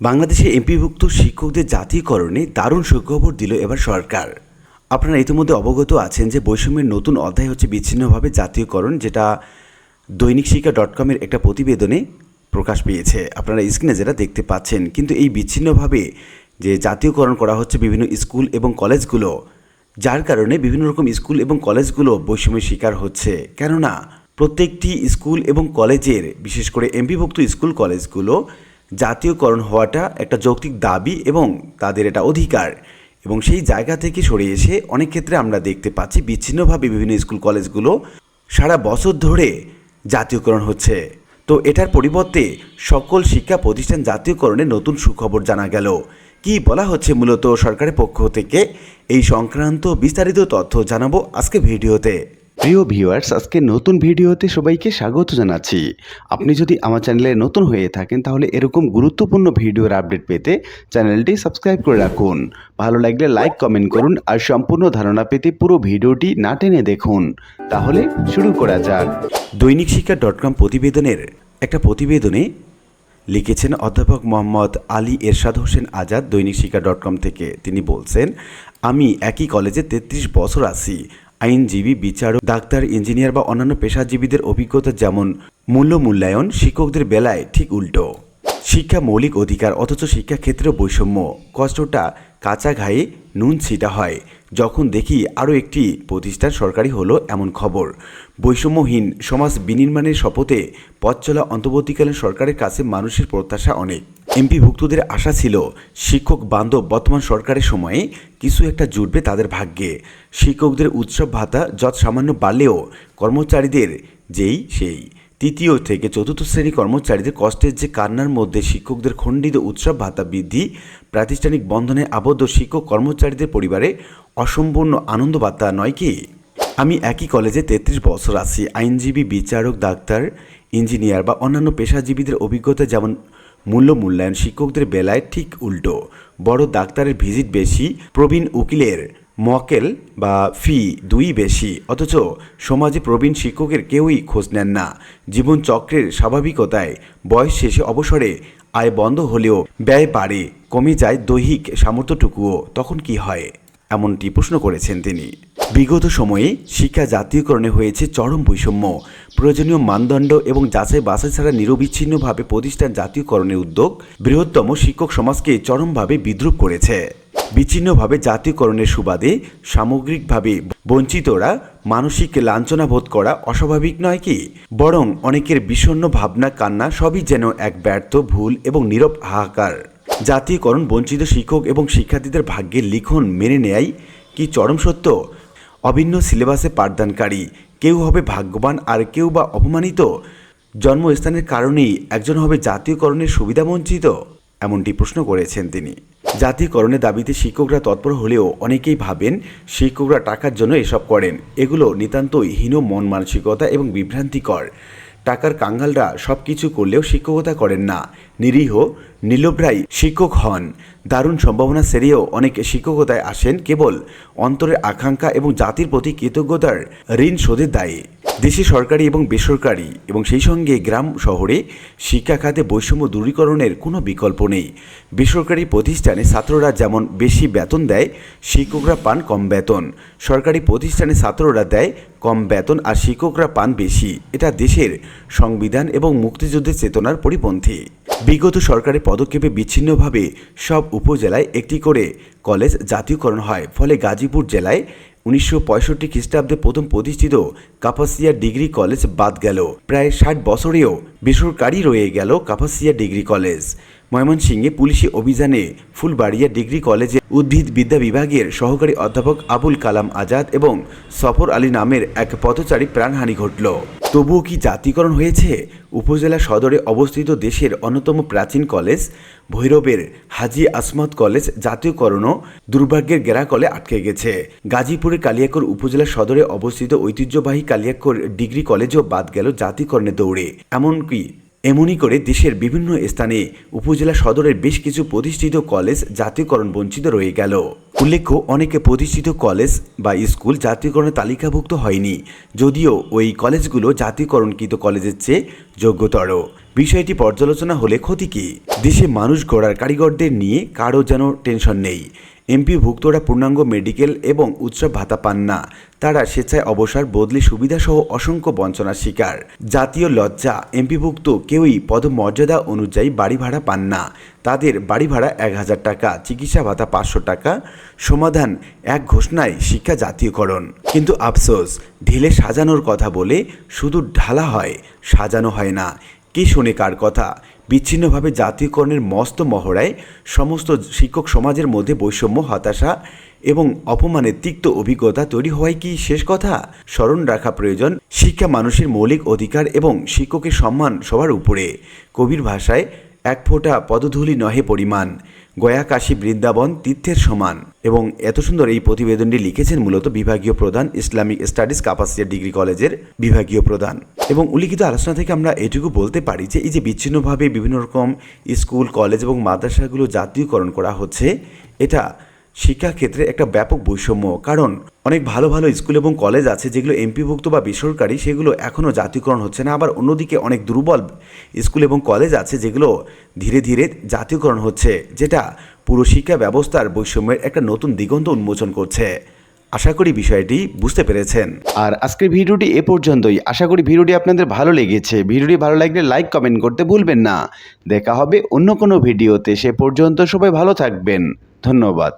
বাংলাদেশে এমপিভুক্ত শিক্ষকদের জাতীয়করণে দারুণ সুখবর দিল এবার সরকার। আপনারা ইতিমধ্যে অবগত আছেন যে বৈষম্যের নতুন অধ্যায় হচ্ছে বিচ্ছিন্নভাবে জাতীয়করণ, যেটা দৈনিক শিক্ষা ডট কমের একটা প্রতিবেদনে প্রকাশ পেয়েছে। আপনারা স্ক্রিনে যেটা দেখতে পাচ্ছেন, কিন্তু এই বিচ্ছিন্নভাবে যে জাতীয়করণ করা হচ্ছে বিভিন্ন স্কুল এবং কলেজগুলো, যার কারণে বিভিন্ন রকম স্কুল এবং কলেজগুলো বৈষম্যের শিকার হচ্ছে। কেননা, প্রত্যেকটি স্কুল এবং কলেজের, বিশেষ করে এমপিভুক্ত স্কুল কলেজগুলো জাতীয়করণ হওয়াটা একটা যৌক্তিক দাবি এবং তাদের এটা অধিকার। এবং সেই জায়গা থেকে সরে এসে অনেক ক্ষেত্রে আমরা দেখতে পাচ্ছি বিচ্ছিন্নভাবে বিভিন্ন স্কুল কলেজগুলো সারা বছর ধরে জাতীয়করণ হচ্ছে। তো এটার পরিবর্তে সকল শিক্ষা প্রতিষ্ঠান জাতীয়করণের নতুন সুখবর জানা গেল। কি বলা হচ্ছে মূলত সরকারের পক্ষ থেকে? এই সংক্রান্ত বিস্তারিত তথ্য জানাব আজকে ভিডিওতে। প্রিয় ভিউয়ার্স, আজকে নতুন ভিডিওতে সবাইকে স্বাগত জানাচ্ছি। আপনি যদি আমার চ্যানেলে নতুন হয়ে থাকেন, তাহলে এরকম গুরুত্বপূর্ণ ভিডিওর আপডেট পেতে চ্যানেলটি সাবস্ক্রাইব করে রাখুন। ভালো লাগলে লাইক, কমেন্ট করুন আর সম্পূর্ণ ধারণা পেতে পুরো ভিডিওটি না টেনে দেখুন। তাহলে শুরু করা যাক। দৈনিক শিক্ষা ডট কম প্রতিবেদনের একটা প্রতিবেদনে লিখেছেন অধ্যাপক মোহাম্মদ আলী এরশাদ হোসেন আজাদ দৈনিক শিক্ষা ডট কম থেকে। তিনি বলছেন, আমি একই কলেজে তেত্রিশ বছর আছি। আইনজীবী, বিচারক, ডাক্তার, ইঞ্জিনিয়ার বা অন্যান্য পেশাজীবীদের অভিজ্ঞতা যেমন মূল্য মূল্যায়ন, শিক্ষকদের বেলায় ঠিক উল্টো। শিক্ষা মৌলিক অধিকার অথচ শিক্ষাক্ষেত্রেও বৈষম্য। কষ্টটা কাঁচা ঘায়ে নুন ছিটা হয়। যখন দেখি আরও একটি প্রতিষ্ঠান সরকারি হলো এমন খবর। বৈষম্যহীন সমাজ বিনির্মাণের শপথে পথ চলা অন্তর্বর্তীকালীন সরকারের কাছে মানুষের প্রত্যাশা অনেক। এমপিভুক্তদের আশা ছিল শিক্ষক বান্ধব বর্তমান সরকারের সময়ে কিছু একটা জুটবে তাদের ভাগ্যে। শিক্ষকদের উৎসব ভাতা যৎ সামান্য বাড়লেও কর্মচারীদের যেই সেই। তৃতীয় থেকে চতুর্থ শ্রেণি কর্মচারীদের কষ্টের যে কান্নার মধ্যে শিক্ষকদের খণ্ডিত উৎসব ভাতা বৃদ্ধি, প্রাতিষ্ঠানিক বন্ধনে আবদ্ধ শিক্ষক কর্মচারীদের পরিবারে অসম্পূর্ণ আনন্দ বার্তা নয় কি? আমি একই কলেজে তেত্রিশ বছর আছি। আইনজীবী, বিচারক, ডাক্তার, ইঞ্জিনিয়ার বা অন্যান্য পেশাজীবীদের অভিজ্ঞতা যেমন মূল্য মূল্যায়ন শিক্ষকদের বেলায় ঠিক উল্টো। বড় ডাক্তারের ভিজিট বেশি, প্রবীণ উকিলের মকেল বা ফি দুই বেশি। অথচ সমাজে প্রবীণ শিক্ষকের কেউই খোঁজ নেন না। জীবন চক্রের স্বাভাবিকতায় বয়স শেষে অবসরে আয় বন্ধ হলেও ব্যয় বাড়ে, কমে যায় দৈহিক সামর্থ্যটুকুও। তখন কি হয়? এমনটি প্রশ্ন করেছেন তিনি। বিগত সময়ে শিক্ষা জাতীয়করণে হয়েছে চরম বৈষম্য। প্রয়োজনীয় মানদণ্ড এবং যাচাই বাছাই ছাড়া নিরবিচ্ছিন্নভাবে প্রতিষ্ঠান জাতীয়করণের উদ্যোগ বৃহত্তম শিক্ষক সমাজকে চরমভাবে বিদ্রুপ করেছে। বিচ্ছিন্নভাবে জাতীয়করণের সুবাদে সামগ্রিকভাবে বঞ্চিতরা মানসিক লাঞ্ছনা বোধ করা অস্বাভাবিক নয় কি? বরং অনেকের বিষণ্ণ ভাবনা, কান্না সবই যেন এক ব্যর্থ, ভুল এবং নীরব হাহাকার। জাতীয়করণ বঞ্চিত শিক্ষক এবং শিক্ষার্থীদের ভাগ্যের লিখন মেনে নেয় কি চরম সত্য? অভিন্ন সিলেবাসে পাঠদানকারী। কেউ হবে ভাগ্যবান আর কেউ বা অপমানিত। জন্মস্থানের কারণেই একজন হবে জাতীয়করণের সুবিধা বঞ্চিত, এমনটি প্রশ্ন করেছেন তিনি। জাতীয়করণের দাবিতে শিক্ষকরা তৎপর হলেও অনেকেই ভাবেন শিক্ষকরা টাকার জন্য এসব করেন। এগুলো নিতান্তই হীন মন মানসিকতা এবং বিভ্রান্তিকর। টাকার কাঙ্গালরা সব কিছু করলেও শিক্ষকতা করেন না। নিরীহ নীলভ্রাই শিক্ষক হন। দারুণ সম্ভাবনা সেরেও অনেক শিক্ষকতায় আসেন কেবল অন্তরের আকাঙ্ক্ষা এবং জাতির প্রতি কৃতজ্ঞতার ঋণ শোধের দায়ে। দেশে সরকারি এবং বেসরকারি এবং সেই সঙ্গে গ্রাম শহরে শিক্ষা খাতে বৈষম্য দূরীকরণের কোনো বিকল্প নেই। বেসরকারি প্রতিষ্ঠানে ছাত্ররা যেমন বেশি বেতন দেয়, শিক্ষকরা পান কম বেতন। সরকারি প্রতিষ্ঠানে ছাত্ররা দেয় কম বেতন আর শিক্ষকরা পান বেশি। এটা দেশের সংবিধান এবং মুক্তিযুদ্ধের চেতনার পরিপন্থী। বিগত সরকারের পদক্ষেপে বিচ্ছিন্নভাবে সব উপজেলায় একটি করে কলেজ জাতীয়করণ হয়। ফলে গাজীপুর জেলায় উনিশশো পঁয়ষট্টি খ্রিস্টাব্দে প্রথম প্রতিষ্ঠিত কাপাসিয়া ডিগ্রি কলেজ বাদ গেল। প্রায় ষাট বছরেও বেসরকারি রয়ে গেল কাপাসিয়া ডিগ্রি কলেজ। ময়মনসিংহে পুলিশি অভিযানে ফুলবাড়িয়া ডিগ্রি কলেজে উদ্ভিদ বিদ্যা বিভাগের সহকারী অধ্যাপক আবুল কালাম আজাদ এবং সফর আলী নামের এক পথচারী প্রাণহানি ঘটল। তবুও কি জাতীয়করণ হয়েছে? উপজেলা সদরে অবস্থিত দেশের অন্যতম প্রাচীন কলেজ ভৈরবের হাজি আসমত কলেজ জাতীয়করণও দুর্ভাগ্যের গেরাকলে আটকে গেছে। গাজীপুরের কালিয়াকর উপজেলা সদরে অবস্থিত ঐতিহ্যবাহী কালিয়াকর ডিগ্রি কলেজও বাদ গেল জাতীয়করণের দৌড়ে। এমনকি এমনই করে দেশের বিভিন্ন স্থানে উপজেলা সদরের বেশ কিছু প্রতিষ্ঠিত কলেজ জাতীয়করণ বঞ্চিত রয়ে গেল। উল্লেখ্য, অনেকে প্রতিষ্ঠিত কলেজ বা স্কুল জাতীয়করণে তালিকাভুক্ত হয়নি, যদিও ওই কলেজগুলো জাতীয়করণকৃত কলেজের চেয়ে যোগ্যতর। বিষয়টি পর্যালোচনা হলে ক্ষতি কী? দেশে মানুষ গড়ার কারিগরদের নিয়ে কারও যেন টেনশন নেই। এমপিভুক্তরা পূর্ণাঙ্গ মেডিকেল এবং উৎসব ভাতা পান না। তারা স্বেচ্ছায় অবসর, বদলি সুবিধাসহ অসংখ্য বঞ্চনার শিকার। জাতীয় লজ্জা এমপিভুক্ত কেউই পদমর্যাদা অনুযায়ী বাড়ি ভাড়া পান না। তাদের বাড়ি ভাড়া এক হাজার টাকা, চিকিৎসা ভাতা পাঁচশো টাকা, সমাধান এক ঘোষণায় শিক্ষা জাতীয়করণ। কিন্তু আফসোস, ঢেলে সাজানোর কথা বলে শুধু ঢালা হয়, সাজানো হয় না। কে শোনে কার কথা? বিচ্ছিন্নভাবে জাতীয়করণের মস্ত মহড়ায় সমস্ত শিক্ষক সমাজের মধ্যে বৈষম্য, হতাশা এবং অপমানের তিক্ত অভিজ্ঞতা তৈরি হওয়াই কি শেষ কথা? স্মরণ রাখা প্রয়োজন শিক্ষা মানুষের মৌলিক অধিকার এবং শিক্ষকের সম্মান সবার উপরে। কবির ভাষায় এক ফোঁটা পদধূলি নহে পরিমাণ। গয়া কাশী বৃন্দাবন তীর্থের সমান। এবং এত সুন্দর এই প্রতিবেদনটি লিখেছেন মূলত বিভাগীয় প্রধান ইসলামিক স্টাডিজ কাপাসিয়া ডিগ্রি কলেজের বিভাগীয় প্রধান। এবং উল্লিখিত আলোচনা থেকে আমরা এটুকু বলতে পারি যে, এই যে বিচ্ছিন্নভাবে বিভিন্ন রকম স্কুল, কলেজ এবং মাদ্রাসাগুলো জাতীয়করণ করা হচ্ছে, এটা শিক্ষাক্ষেত্রে একটা ব্যাপক বৈষম্য, কারণ অনেক ভালো ভালো স্কুল এবং কলেজ আছে যেগুলো এমপিভুক্ত বা বেসরকারি, সেগুলো এখনও জাতীয়করণ হচ্ছে না। আবার অন্যদিকে অনেক দুর্বল স্কুল এবং কলেজ আছে যেগুলো ধীরে ধীরে জাতীয়করণ হচ্ছে, যেটা পুরো শিক্ষা ব্যবস্থার বৈষম্যের একটা নতুন দিগন্ত উন্মোচন করছে। আশা করি বিষয়টি বুঝতে পেরেছেন। আর আজকের ভিডিওটি এ পর্যন্তই। আশা করি ভিডিওটি আপনাদের ভালো লেগেছে। ভিডিওটি ভালো লাগলে লাইক, কমেন্ট করতে ভুলবেন না। দেখা হবে অন্য কোনো ভিডিওতে। সে পর্যন্ত সবাই ভালো থাকবেন। ধন্যবাদ।